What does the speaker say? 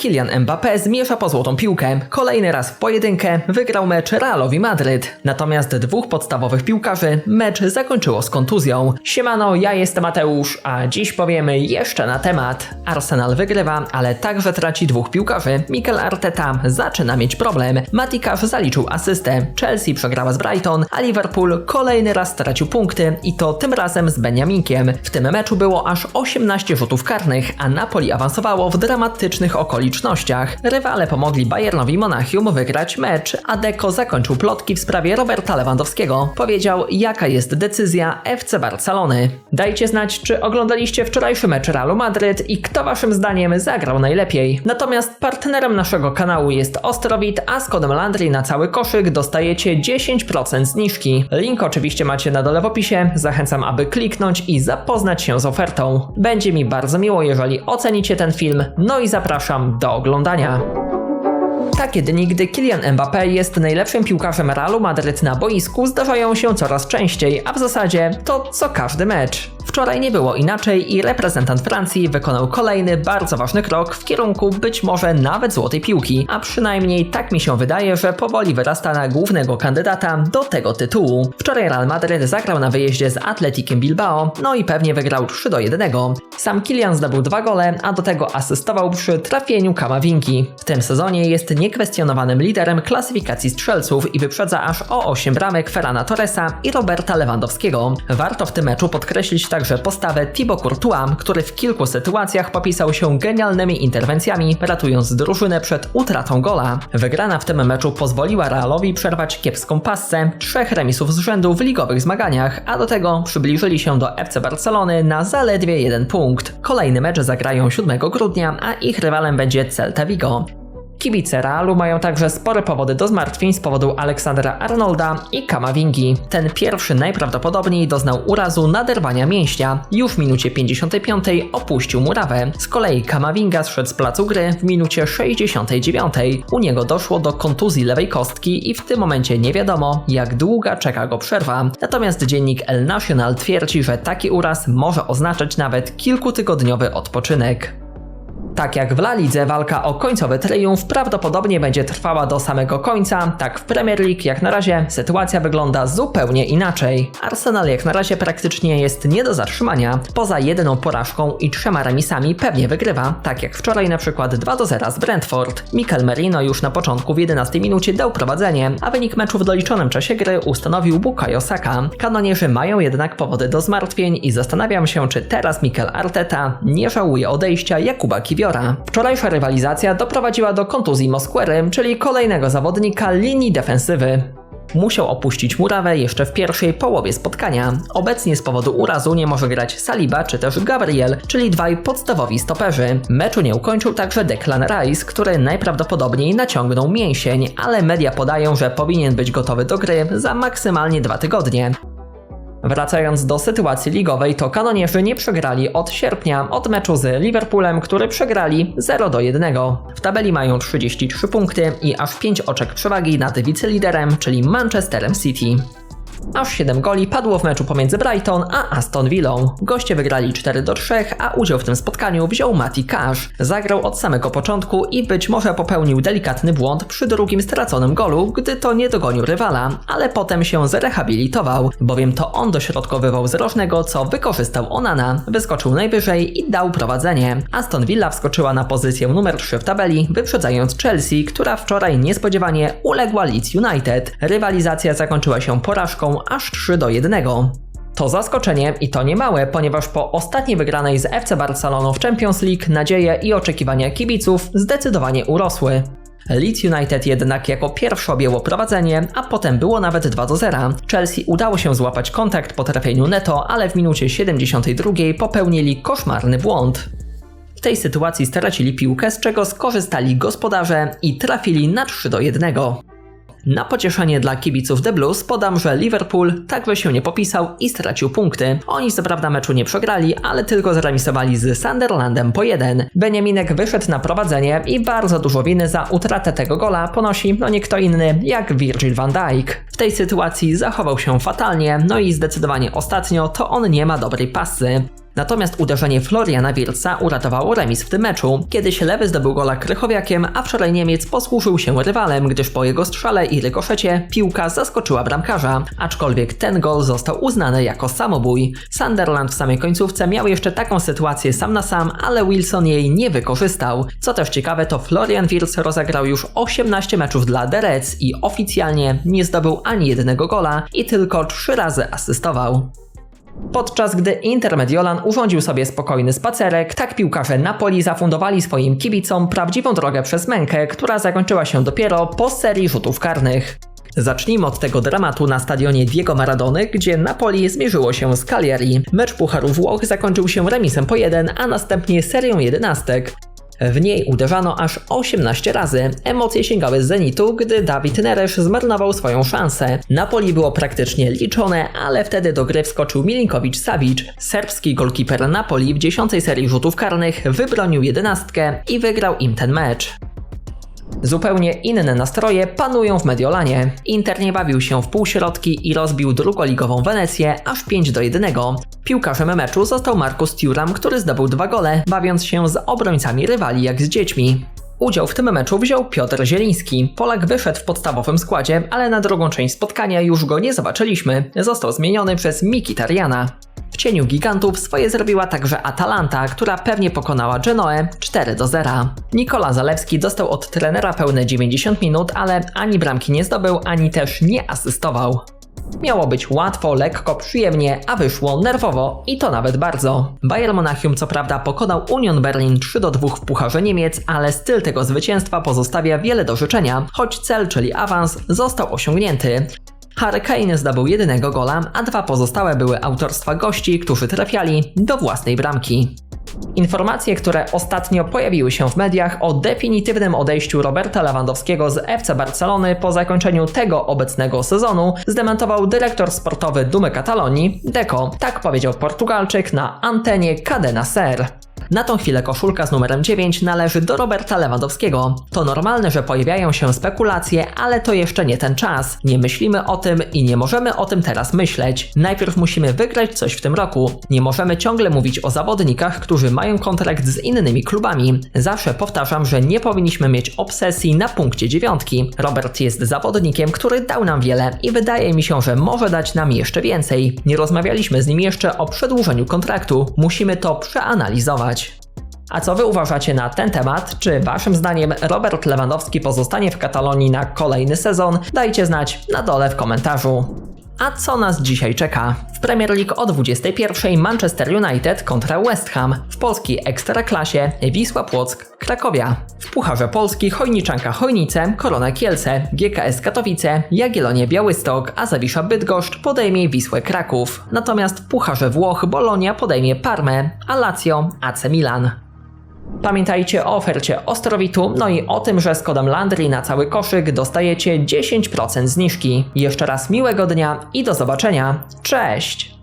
Kylian Mbappé zmierza po złotą piłkę. Kolejny raz w pojedynkę wygrał mecz Realowi Madryt. Natomiast dwóch podstawowych piłkarzy mecz zakończyło z kontuzją. Siemano, ja jestem Mateusz, a dziś powiemy jeszcze na temat. Arsenal wygrywa, ale także traci dwóch piłkarzy. Mikel Arteta zaczyna mieć problem. Matikasz zaliczył asystę. Chelsea przegrała z Brighton, a Liverpool kolejny raz stracił punkty i to tym razem z Beniaminkiem. W tym meczu było aż 18 rzutów karnych, a Napoli awansowało w dramatycznych okolicznościach. Rywale pomogli Bayernowi Monachium wygrać mecz, a Deco zakończył plotki w sprawie Roberta Lewandowskiego. Powiedział, jaka jest decyzja FC Barcelony. Dajcie znać, czy oglądaliście wczorajszy mecz Realu Madryt i kto waszym zdaniem zagrał najlepiej. Natomiast partnerem naszego kanału jest Ostrowit, a z kodem Landry na cały koszyk dostajecie 10% zniżki. Link oczywiście macie na dole w opisie, zachęcam aby kliknąć i zapoznać się z ofertą. Będzie mi bardzo miło, jeżeli ocenicie ten film, no i zapraszam do oglądania. Takie dni, gdy Kylian Mbappé jest najlepszym piłkarzem Realu Madryt na boisku, zdarzają się coraz częściej, a w zasadzie to co każdy mecz. Wczoraj nie było inaczej i reprezentant Francji wykonał kolejny bardzo ważny krok w kierunku być może nawet złotej piłki, a przynajmniej tak mi się wydaje, że powoli wyrasta na głównego kandydata do tego tytułu. Wczoraj Real Madrid zagrał na wyjeździe z Atletikiem Bilbao, no i pewnie wygrał 3 do 1. Sam Kylian zdobył dwa gole, a do tego asystował przy trafieniu Kamawinki. W tym sezonie jest niekwestionowanym liderem klasyfikacji strzelców i wyprzedza aż o 8 bramek Ferrana Torresa i Roberta Lewandowskiego. Warto w tym meczu podkreślić także postawę Thibaut Courtois, który w kilku sytuacjach popisał się genialnymi interwencjami, ratując drużynę przed utratą gola. Wygrana w tym meczu pozwoliła Realowi przerwać kiepską passę trzech remisów z rzędu w ligowych zmaganiach, a do tego przybliżyli się do FC Barcelony na zaledwie jeden punkt. Kolejny mecz zagrają 7 grudnia, a ich rywalem będzie Celta Vigo. Kibice Realu mają także spore powody do zmartwień z powodu Aleksandra Arnolda i Kamavingi. Ten pierwszy najprawdopodobniej doznał urazu naderwania mięśnia. Już w minucie 55 opuścił murawę. Z kolei Kamavinga zszedł z placu gry w minucie 69. U niego doszło do kontuzji lewej kostki i w tym momencie nie wiadomo, jak długa czeka go przerwa. Natomiast dziennik El Nacional twierdzi, że taki uraz może oznaczać nawet kilkutygodniowy odpoczynek. Tak jak w La Lidze walka o końcowy triumf prawdopodobnie będzie trwała do samego końca, tak w Premier League jak na razie sytuacja wygląda zupełnie inaczej. Arsenal jak na razie praktycznie jest nie do zatrzymania. Poza jedyną porażką i trzema remisami pewnie wygrywa, tak jak wczoraj na przykład 2 do 0 z Brentford. Mikel Merino już na początku w 11 minucie dał prowadzenie, a wynik meczu w doliczonym czasie gry ustanowił Bukayo Saka. Kanonierzy mają jednak powody do zmartwień i zastanawiam się, czy teraz Mikel Arteta nie żałuje odejścia Jakuba Kiwiora Wczorajsza rywalizacja doprowadziła do kontuzji Moskwery, czyli kolejnego zawodnika linii defensywy. Musiał opuścić murawę jeszcze w pierwszej połowie spotkania. Obecnie z powodu urazu nie może grać Saliba czy też Gabriel, czyli dwaj podstawowi stoperzy. Meczu nie ukończył także Declan Rice, który najprawdopodobniej naciągnął mięsień, ale media podają, że powinien być gotowy do gry za maksymalnie dwa tygodnie. Wracając do sytuacji ligowej, to kanonierzy nie przegrali od sierpnia, od meczu z Liverpoolem, który przegrali 0 do 1. W tabeli mają 33 punkty i aż 5 oczek przewagi nad wiceliderem, czyli Manchesterem City. Aż 7 goli padło w meczu pomiędzy Brighton a Aston Villą. Goście wygrali 4 do 3, a udział w tym spotkaniu wziął Mati Cash. Zagrał od samego początku i być może popełnił delikatny błąd przy drugim straconym golu, gdy to nie dogonił rywala, ale potem się zrehabilitował, bowiem to on dośrodkowywał z rożnego, co wykorzystał Onana, wyskoczył najwyżej i dał prowadzenie. Aston Villa wskoczyła na pozycję numer 3 w tabeli, wyprzedzając Chelsea, która wczoraj niespodziewanie uległa Leeds United. Rywalizacja zakończyła się porażką aż 3 do 1. To zaskoczenie i to niemałe, ponieważ po ostatniej wygranej z FC Barceloną w Champions League nadzieje i oczekiwania kibiców zdecydowanie urosły. Leeds United jednak jako pierwsze objęło prowadzenie, a potem było nawet 2 do 0. Chelsea udało się złapać kontakt po trafieniu Neto, ale w minucie 72 popełnili koszmarny błąd. W tej sytuacji stracili piłkę, z czego skorzystali gospodarze i trafili na 3 do 1. Na pocieszenie dla kibiców The Blues podam, że Liverpool także się nie popisał i stracił punkty. Oni co prawda meczu nie przegrali, ale tylko zremisowali z Sunderlandem po jeden. Beniaminek wyszedł na prowadzenie i bardzo dużo winy za utratę tego gola ponosi no nie kto inny jak Virgil van Dijk. W tej sytuacji zachował się fatalnie, no i zdecydowanie ostatnio to on nie ma dobrej pasy. Natomiast uderzenie Floriana Wirtza uratowało remis w tym meczu. Kiedyś lewy zdobył gola Krychowiakiem, a wczoraj Niemiec posłużył się rywalem, gdyż po jego strzale i rykoszecie piłka zaskoczyła bramkarza, aczkolwiek ten gol został uznany jako samobój. Sunderland w samej końcówce miał jeszcze taką sytuację sam na sam, ale Wilson jej nie wykorzystał. Co też ciekawe, to Florian Wirtz rozegrał już 18 meczów dla The Reds i oficjalnie nie zdobył ani jednego gola i tylko 3 razy asystował. Podczas gdy Inter Mediolan urządził sobie spokojny spacerek, tak piłkarze Napoli zafundowali swoim kibicom prawdziwą drogę przez mękę, która zakończyła się dopiero po serii rzutów karnych. Zacznijmy od tego dramatu na stadionie Diego Maradony, gdzie Napoli zmierzyło się z Cagliari. Mecz Pucharu Włoch zakończył się remisem po jeden, a następnie serią jedenastek. W niej uderzano aż 18 razy. Emocje sięgały z zenitu, gdy Dawid Neres zmarnował swoją szansę. Napoli było praktycznie liczone, ale wtedy do gry wskoczył Milinkowicz-Savic. Serbski golkiper Napoli w 10 serii rzutów karnych wybronił jedenastkę i wygrał im ten mecz. Zupełnie inne nastroje panują w Mediolanie. Inter nie bawił się w półśrodki i rozbił drugoligową Wenecję aż 5 do 1. Piłkarzem meczu został Markus Thuram, który zdobył dwa gole, bawiąc się z obrońcami rywali jak z dziećmi. Udział w tym meczu wziął Piotr Zieliński. Polak wyszedł w podstawowym składzie, ale na drugą część spotkania już go nie zobaczyliśmy. Został zmieniony przez Mikitariana. W cieniu gigantów swoje zrobiła także Atalanta, która pewnie pokonała Genoę 4 do 0. Nikola Zalewski dostał od trenera pełne 90 minut, ale ani bramki nie zdobył, ani też nie asystował. Miało być łatwo, lekko, przyjemnie, a wyszło nerwowo i to nawet bardzo. Bayern Monachium co prawda pokonał Union Berlin 3 do 2 w Pucharze Niemiec, ale styl tego zwycięstwa pozostawia wiele do życzenia, choć cel, czyli awans, został osiągnięty. Harry Kane zdobył jedynego gola, a dwa pozostałe były autorstwa gości, którzy trafiali do własnej bramki. Informacje, które ostatnio pojawiły się w mediach o definitywnym odejściu Roberta Lewandowskiego z FC Barcelony po zakończeniu tego obecnego sezonu, zdementował dyrektor sportowy Dumy Katalonii, Deco. Tak powiedział Portugalczyk na antenie Cadena Ser. Na tą chwilę koszulka z numerem 9 należy do Roberta Lewandowskiego. To normalne, że pojawiają się spekulacje, ale to jeszcze nie ten czas. Nie myślimy o tym i nie możemy o tym teraz myśleć. Najpierw musimy wygrać coś w tym roku. Nie możemy ciągle mówić o zawodnikach, którzy mają kontrakt z innymi klubami. Zawsze powtarzam, że nie powinniśmy mieć obsesji na punkcie dziewiątki. Robert jest zawodnikiem, który dał nam wiele i wydaje mi się, że może dać nam jeszcze więcej. Nie rozmawialiśmy z nim jeszcze o przedłużeniu kontraktu. Musimy to przeanalizować. A co wy uważacie na ten temat? Czy waszym zdaniem Robert Lewandowski pozostanie w Katalonii na kolejny sezon? Dajcie znać na dole w komentarzu. A co nas dzisiaj czeka? W Premier League o 21 Manchester United kontra West Ham, w polskiej Ekstraklasie Wisła Płock, Krakowia. W Pucharze Polski Chojniczanka Chojnice, Korona Kielce, GKS Katowice, Jagiellonie Białystok, a Zawisza Bydgoszcz podejmie Wisłę Kraków. Natomiast w Pucharze Włoch Bolonia podejmie Parmę, a Lazio AC Milan. Pamiętajcie o ofercie Ostrowitu, no i o tym, że z kodem Landry na cały koszyk dostajecie 10% zniżki. Jeszcze raz miłego dnia i do zobaczenia. Cześć!